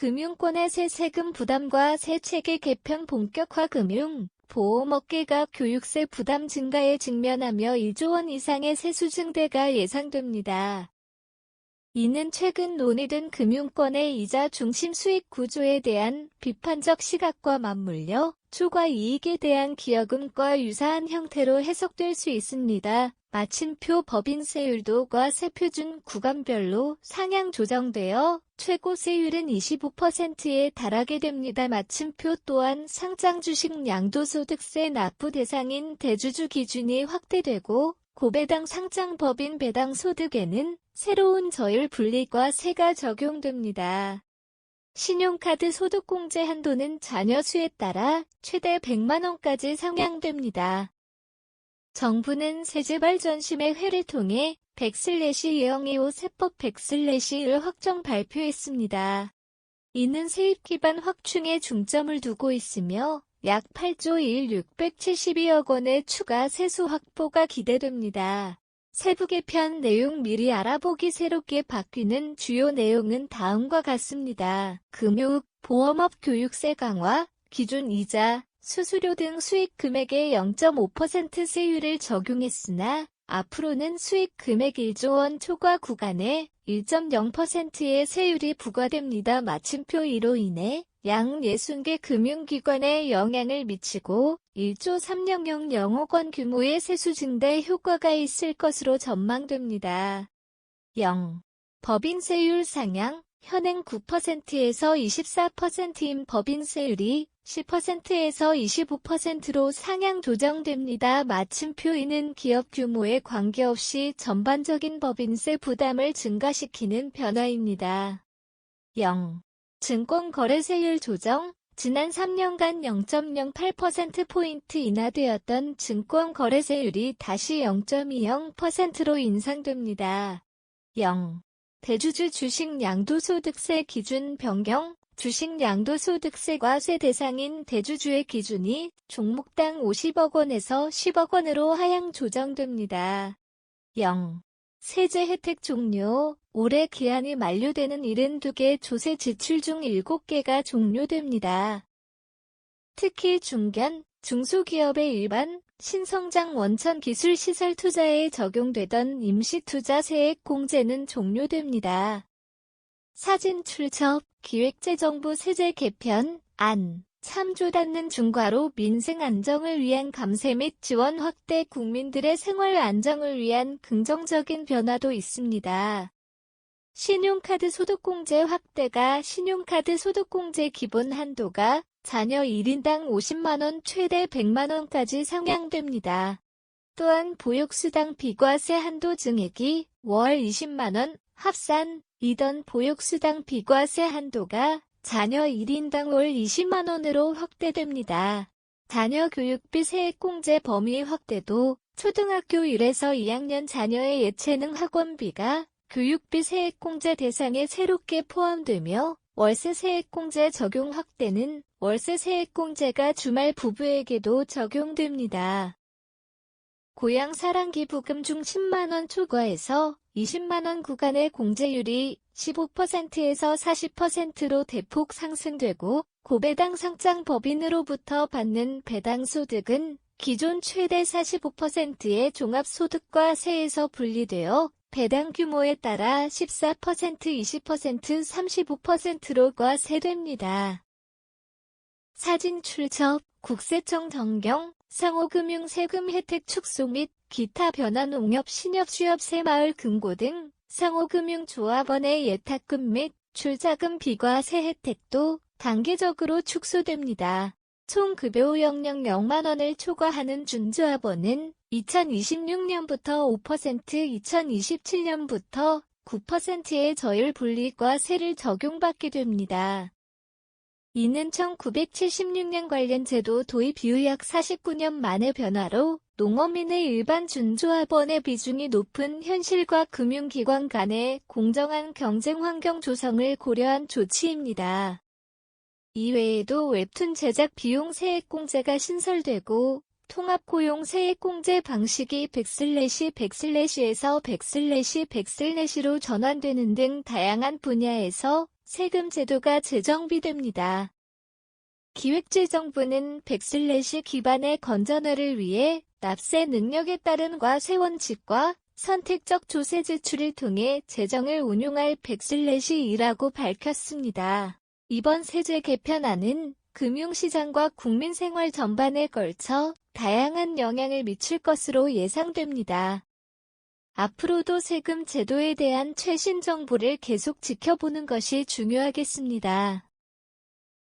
금융권의 새 세금 부담과 새 체계 개편 본격화 금융, 보험업계가 교육세 부담 증가에 직면하며 1조 원 이상의 세수 증대가 예상됩니다. 이는 최근 논의된 금융권의 이자 중심 수익 구조에 대한 비판적 시각과 맞물려 초과 이익에 대한 기여금과 유사한 형태로 해석될 수 있습니다. 마침표 법인세율도 과세표준 구간별로 상향 조정되어 최고 세율은 25%에 달하게 됩니다. 마침표 또한 상장 주식 양도소득세 납부 대상인 대주주 기준이 확대되고 고배당 상장 법인 배당 소득에는 새로운 저율 분리과 세가 적용됩니다. 신용카드 소득공제 한도는 자녀 수에 따라 최대 100만원까지 상향됩니다. 정부는 세제발 전심의 회를 통해 백슬래시 025 세법 백슬래시1 확정 발표했습니다. 이는 세입 기반 확충에 중점을 두고 있으며 약 8조 1 672억 원의 추가 세수 확보가 기대됩니다. 세부 개편 내용 미리 알아보기 새롭게 바뀌는 주요 내용은 다음과 같습니다. 금융, 보험업 교육세 강화, 기준 이자, 수수료 등 수익 금액의 0.5% 세율을 적용했으나 앞으로는 수익 금액 1조 원 초과 구간에 1.0%의 세율이 부과됩니다. 마침표 이로 인해 양 60개 금융기관에 영향을 미치고 1조 300영억 원 규모의 세수 증대 효과가 있을 것으로 전망됩니다. 0. 법인세율 상향 현행 9%에서 24%인 법인세율이 10%에서 25%로 상향 조정됩니다. 마침표이는 기업 규모에 관계없이 전반적인 법인세 부담을 증가시키는 변화입니다. 0. 증권거래세율 조정 지난 3년간 0.08%포인트 인하되었던 증권거래세율이 다시 0.20%로 인상됩니다. 0. 대주주 주식 양도소득세 기준 변경 주식 양도소득세 과 세 대상인 대주주의 기준이 종목당 50억 원에서 10억 원으로 하향 조정됩니다. 0. 세제 혜택 종료 올해 기한이 만료되는 72개 조세 지출 중 7개가 종료됩니다. 특히 중견, 중소기업의 일반, 신성장 원천 기술 시설 투자에 적용되던 임시투자 세액 공제는 종료됩니다. 사진 출처, 기획재정부 세제 개편, 안, 참조 닿는 중과로 민생 안정을 위한 감세 및 지원 확대 국민들의 생활 안정을 위한 긍정적인 변화도 있습니다. 신용카드 소득공제 확대가 신용카드 소득공제 기본 한도가 자녀 1인당 50만원 최대 100만원까지 상향됩니다. 또한 보육수당 비과세 한도 증액이 월 20만원 합산 이던 보육수당 비과세 한도가 자녀 1인당 월 20만원으로 확대됩니다. 자녀 교육비 세액공제 범위 확대도 초등학교 1에서 2학년 자녀의 예체능 학원비가 교육비 세액공제 대상에 새롭게 포함되며 월세 세액공제 적용 확대는 월세 세액공제가 주말 부부에게도 적용됩니다. 고향 사랑기부금 중 10만원 초과해서 20만원 구간의 공제율이 15%에서 40%로 대폭 상승되고 고배당 상장 법인으로부터 받는 배당 소득은 기존 최대 45%의 종합소득과 세에서 분리되어 배당 규모에 따라 14%, 20%, 35%로 과세됩니다. 사진 출처, 국세청 정경, 상호금융 세금 혜택 축소 및 기타 변화 농협 신협 수협 새마을 금고 등 상호금융조합원의 예탁금 및 출자금 비과세 혜택도 단계적으로 축소됩니다. 총 급여 영영 0만 원을 초과하는 준조합원은 2026년부터 5%, 2027년부터 9%의 저율 분리과 세를 적용받게 됩니다. 이는 1976년 관련 제도 도입 이후 약 49년 만의 변화로 농어민의 일반 준조합원의 비중이 높은 현실과 금융기관 간의 공정한 경쟁 환경 조성을 고려한 조치입니다. 이외에도 웹툰 제작 비용 세액공제가 신설되고 통합고용 세액공제 방식이 백슬래시 백슬래시에서 백슬래시 백슬래시로 전환되는 등 다양한 분야에서 세금 제도가 재정비됩니다. 기획재정부는 백슬래시 기반의 건전화를 위해 납세 능력에 따른 과세 원칙과 선택적 조세 제출을 통해 재정을 운용할 백슬래시 2라고 밝혔습니다. 이번 세제 개편안은 금융시장과 국민생활 전반에 걸쳐 다양한 영향을 미칠 것으로 예상됩니다. 앞으로도 세금 제도에 대한 최신 정보를 계속 지켜보는 것이 중요하겠습니다.